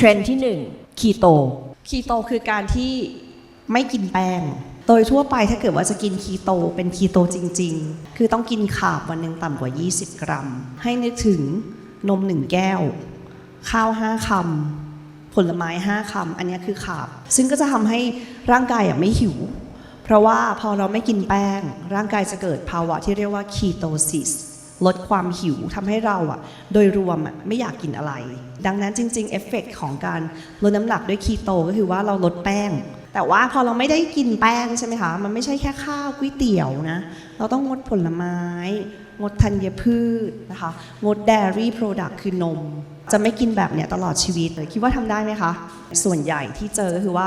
ทรนด์ที่หนึ่งคีโตคีโตคือการที่ไม่กินแป้ง โดยทั่วไปถ้าเกิดว่าจะกินคีโตเป็นคีโตจริง ๆ คือต้องกินขาบวันหนึ่งต่ำกว่า 20 กรัม ให้นึกถึงนมหนึ่งแก้ว ข้าว5คำผลไม้5คำอันเนี้ยคือขาบ ซึ่งก็จะทำให้ร่างกายอะไม่หิว เพราะว่าพอเราไม่กินแป้ง ร่างกายจะเกิดภาวะที่เรียกว่าคีโตซิส ลดความหิวทำให้เราอะโดยรวมอะไม่อยากกินอะไร ดังนั้นจริงๆเอฟเฟกต์ของการลดน้ำหนักด้วยคีโตก็คือว่าเราลดแป้ง แต่ว่าพอเราไม่ได้กินแป้งใช่ไหมคะมันไม่ใช่แค่ข้าวก๋วยเตี๋ยวนะ เราต้องงดผลไม้ งดธัญพืชนะคะงด dairy product คือนม จะไม่กินแบบเนี้ยตลอดชีวิตเลยคิดว่าทำได้ไหมคะ ส่วนใหญ่ที่เจอก็คือว่า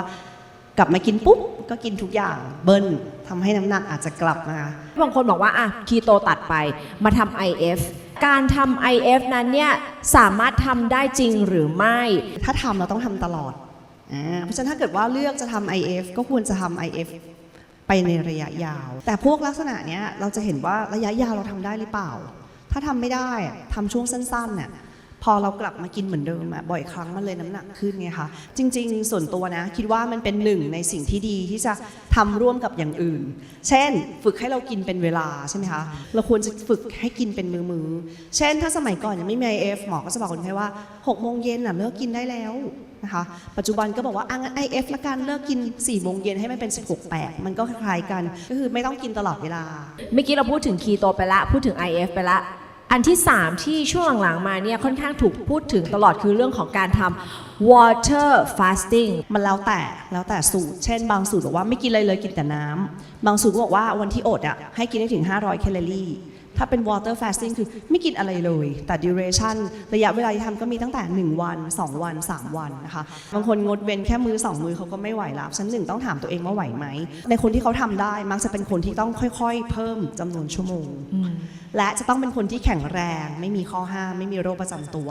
กลับมากินปุ๊บก็กินทุกอย่างเบิ้ลทำให้น้ำหนักอาจจะกลับมาบางคนบอกว่าอะคีโตตัดไปมาทำ IF การทำ IF นั้นเนี่ยสามารถทำได้จริงหรือไม่ ถ้าทำเราต้องทำตลอดอ่าเพราะฉะนั้นถ้าเกิดว่าเลือกจะทำ IF ก็ควรจะทำ IF ไปในระยะยาว แต่พวกลักษณะเนี้ยเราจะเห็นว่าระยะยาวเราทำได้หรือเปล่า ถ้าทำไม่ได้อะทำช่วงสั้นๆเนี่ย พอเรากลับมากินเหมือนเดิมอะบ่อยครั้งมันเลยน้ำหนักขึ้นไงคะจริง ๆ ส่วนตัวนะ คิดว่ามันเป็นหนึ่งในสิ่งที่ดีที่จะทำร่วมกับอย่างอื่น เช่น ฝึกให้เรากินเป็นเวลาใช่ไหมคะเราควรจะฝึกให้กินเป็นมือๆเช่น ถ้าสมัยก่อนยังไม่มี IF หมอก็จะบอกคนไข้ว่า6โมงเย็นน่ะเลิกกินได้แล้วนะคะปัจจุบันก็บอกว่าอะงั้น IF ละกันเลิกกิน4โมงเย็นให้มันเป็น 16แปดมันก็คล้ายกันก็คือไม่ต้องกินตลอดเวลาเมื่อกี้เราพูดถึงคีโตไปละพูดถึง IF ไปละ อันที่ 3 ที่ช่วงหลังๆมาเนี่ยค่อนข้างถูกพูดถึงตลอดคือเรื่องของการทำ water fasting มันแล้วแต่แล้วแต่สูตร เช่น บางสูตรบอกว่าไม่กินอะไรเลยกินแต่น้ำบางสูตรก็บอกว่าวันที่อดอะให้กินได้ถึง 500 แคลอรี่ ถ้าเป็น water fasting คือไม่กินอะไรเลย แต่ duration ระยะเวลาที่ทำก็มีตั้งแต่ 1 วัน 2 วัน 3 วันนะคะ บางคนงดเว้นแค่มือ 2 มือเขาก็ไม่ไหวแล้วชั้นหนึ่งต้องถามตัวเองว่าไหวไหม ในคนที่เขาทำได้มักจะเป็นคนที่ต้องค่อยๆ เพิ่มจำนวนชั่วโมง และจะต้องเป็นคนที่แข็งแรง ไม่มีข้อห้ามไม่มีโรคประจำตัว